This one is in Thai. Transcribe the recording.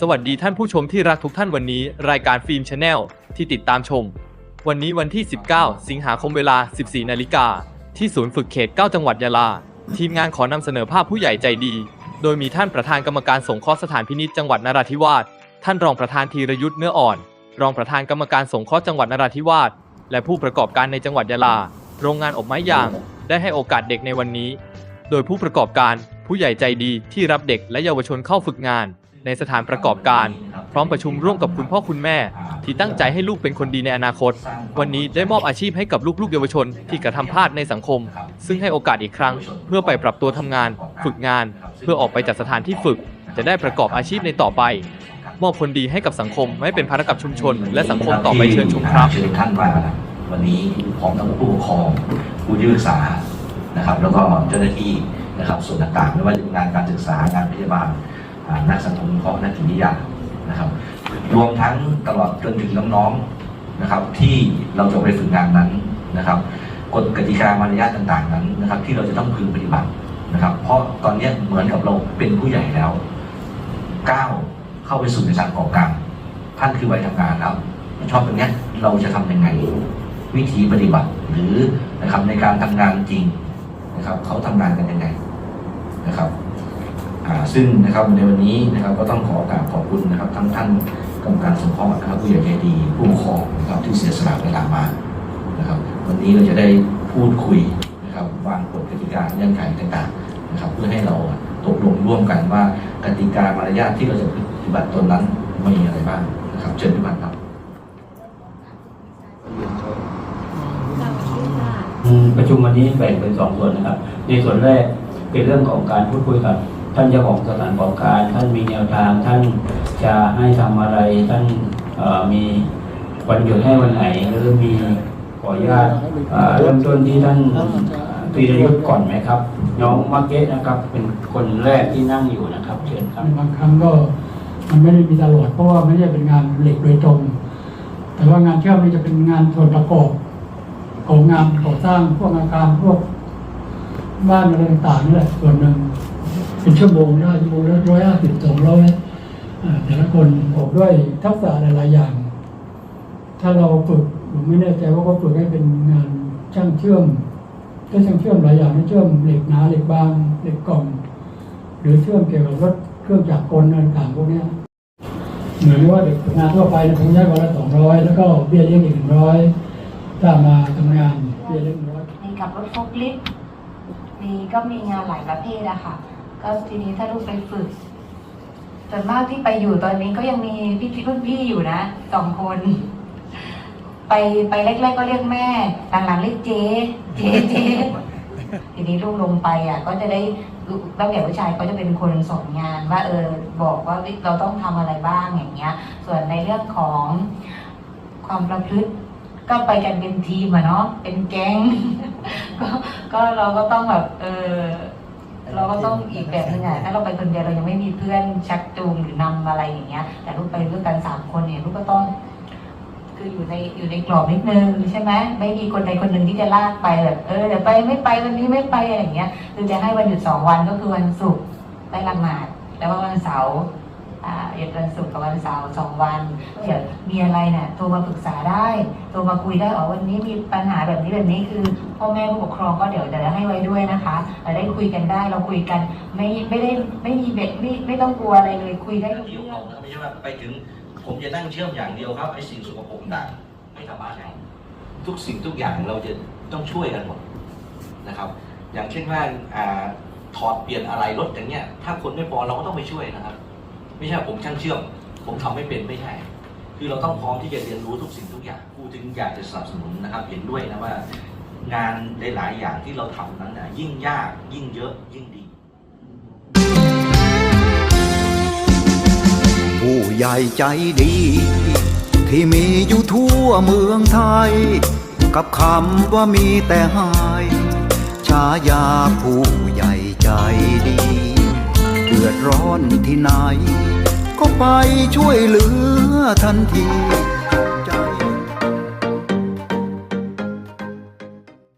สวัสดีท่านผู้ชมที่รักทุกท่านวันนี้ รายการฟิล์มชาแนลที่ติดตามชม วันนี้วันที่ 19 สิงหาคมเวลา 14 นาฬิกา ที่ศูนย์ฝึกเขต 9 จังหวัดยะลา ทีมงานขอนำเสนอภาพผู้ใหญ่ใจดี โดยมีท่านประธานกรรมการสงเคราะห์สถานพินิจจังหวัดนราธิวาสท่านรองประธานธีรยุทธ์เนื้ออ่อน รองประธานกรรมการสงเคราะห์จังหวัดนราธิวาสและผู้ประกอบการในจังหวัดยะลา โรงงานอบไม้ยาง ได้ให้โอกาสเด็กในวันนี้ โดยผู้ประกอบการผู้ใหญ่ใจดีที่รับเด็กและเยาวชนเข้าฝึกงาน ในสถานประกอบการ พร้อมประชุมร่วมกับคุณพ่อคุณแม่ ที่ตั้งใจให้ลูกเป็นคนดีในอนาคต วันนี้ได้มอบอาชีพให้กับลูกๆเยาวชนที่กระทำพลาดในสังคม ซึ่งให้โอกาสอีกครั้ง เพื่อไปปรับตัวทำงาน ฝึกงาน เพื่อออกไปจากสถานที่ฝึก จะได้ประกอบอาชีพในต่อไป มอบคนดีให้กับสังคมไม่เป็นภาระกับชุมชน และสังคมต่อไปเชิญชมครับเชิญท่านมาวันนี้พร้อมทั้งผู้ปกครองผู้ที่ปรึกษานะครับ แล้วก็เจ้าหน้าที่นะครับส่วนต่างๆไม่ว่าจะเป็นงานการศึกษางานพยาบาล นักสังคมวิเคราะห์นักจิตวิทยานะครับ รวมทั้งตลอดจนถึงน้องๆนะครับ ที่เราจะไปฝึกงานนั้นนะครับกฎกติกามารยาทต่าง ๆ นั้นนะครับ ที่เราจะต้องพึงปฏิบัตินะครับ เพราะตอนนี้เหมือนกับเราเป็นผู้ใหญ่แล้วก้าวเข้าไปสู่ในสารประกอบการท่านคือวัยทำงานแล้วชอบตรงนี้เราจะทำยังไงวิธีปฏิบัติหรือนะครับในการทำงานจริงนะครับเขาทำงานกันยังไงนะครับ ซึ่งนะครับในวันนี้นะครับก็ต้องขอกราบขอบคุณนะครับทั้งท่านกรรมการสงเคราะห์นะครับผู้ใหญ่ใจดีผู้ปกครองนะครับที่เสียสละเวลามานะครับวันนี้เราจะได้พูดคุยนะครับวางกฎกติกาเงื่อนไขต่างๆนะครับเพื่อให้เราตกลงร่วมกันว่ากติกามารยาทที่เราจะปฏิบัติตนนั้นมีอะไรบ้างนะครับเชิญพี่บันครับประชุมวันนี้แบ่งเป็นสองส่วนนะครับ ในส่วนแรกเป็นเรื่องของการพูดคุยกับ ท่านเจ้าของสถานประกอบการ ท่านมีแนวทางท่านจะให้ทำอะไร ท่านมีวันหยุดให้วันไหนหรือมีขออนุญาตเริ่มต้นที่ท่านตรีรยุทธ์ก่อนไหมครับ น้องมาร์เก็ตนะครับ เป็นคนแรกที่นั่งอยู่นะครับเชิญครับบางครั้งก็มันไม่ได้มีตลอดเพราะว่าไม่ได้เป็นงานเหล็กโดยตรง แต่ว่างานเชื่อมนี่จะเป็นงานส่วนประกอบของงานก่อสร้างพวกอาคารพวกบ้านอะไรต่างๆนี่แหละส่วนหนึ่ง เป็นชั่วโมงได้ชั่วโมงละร้อยห้าสิบสองร้อยแต่ละคนบอกด้วยทักษะหลาย ๆ อย่าง ถ้าเราฝึกผมไม่แน่ใจว่าเขาฝึกให้เป็นงานช่างเชื่อมก็ช่างเชื่อมหลายอย่างเชื่อมเหล็กหนาเหล็กบางเหล็กกล่อง หรือเชื่อมเกี่ยวกับรถเครื่องจักรกลอะไรต่างๆพวกนี้เหมือนว่าเด็กงานทั่วไปเนี่ยคงได้วันละสองร้อยแล้วก็เบี้ยเลี้ยงอีกหนึ่งร้อยถ้ามาทำงานเบี้ยเลี้ยงหนึ่งร้อยมีกับรถโฟล์คลิฟต์มีก็มีงานหลายประเภทอะค่ะ ก็ทีนี้ถ้าลูกไปฝึกส่วนมากที่ไปอยู่ตอนนี้ก็ยังมีพี่พี่รุ่นพี่อยู่นะสองคน ไปไปแรกๆก็เรียกแม่ หลังๆเรียกเจ๊เจ๊เจ๊ทีนี้ลูกลงไปอะ ก็จะได้ลูกแล้วแบบผู้ชายก็จะเป็นคนสอนงานว่าเออบอกว่าเราต้องทำอะไรบ้างอย่างเงี้ย ส่วนในเรื่องของความประพฤติก็ไปกันเป็นทีมอะเนาะเป็นแก๊งก็ก็เราก็ต้องแบบเออ เราก็ต้องอีกแบบนึงอะถ้าเราไปคนเดียวเรายังไม่มีเพื่อนชักจูงหรือนำอะไรอย่างเงี้ย แต่ลูกไปด้วยกันสามคนเนี่ยลูกก็ต้อง คืออยู่ในอยู่ในกรอบนิดนึงใช่ไหมไม่มีคนใดคนหนึ่งที่จะลากไปแบบเออเดี๋ยวไปไม่ไปวันนี้ไม่ไปอะไรอย่างเงี้ยคือจะให้วันหยุดสองวันก็คือวันศุกร์ได้ละหมาดแล้วก็วันเสาร์ อ่าหยุดวันศุกร์กับวันเสาร์สองวันเดี๋ยวมีอะไรเนี่ยโทรมาปรึกษาได้โทรมาคุยได้อ๋อวันนี้มีปัญหาแบบนี้แบบนี้คือพ่อแม่ผู้ปกครองก็เดี๋ยวจะให้ไว้ด้วยนะคะเราได้คุยกันได้เราคุยกันไม่ไม่ได้ไม่มีเบ็ดไม่ไม่ต้องกลัวอะไรเลยคุยได้ทุกเรื่องไม่ใช่ว่าไปถึงผมจะนั่งเชื่อมอย่างเดียวครับไอ้สิ่งสกปรกต่างไม่สามารถเอาทุกสิ่งทุกอย่างเราจะต้องช่วยกันหมดนะครับ อย่างเช่นว่าถอดเปลี่ยนอะไรรถอย่างเงี้ยถ้าคนไม่พอเราก็ต้องไปช่วยนะครับ ไม่ใช่ผมช่างเชื่อม ผมทำไม่เป็นไม่ใช่ คือเราต้องพร้อมที่จะเรียนรู้ทุกสิ่งทุกอย่างพูดถึงอยากจะสนับสนุนนะครับ เห็นด้วยนะว่างานหลายๆอย่างที่เราทำนั้นนะยิ่งยากยิ่งเยอะยิ่งดี ผู้ใหญ่ใจดี ที่มีอยู่ทั่วเมืองไทย กับคำว่ามีแต่ให้ฉายาผู้ใหญ่ใจดี ดือดร้อนที่ไหน ก็ไปช่วยเหลือทันที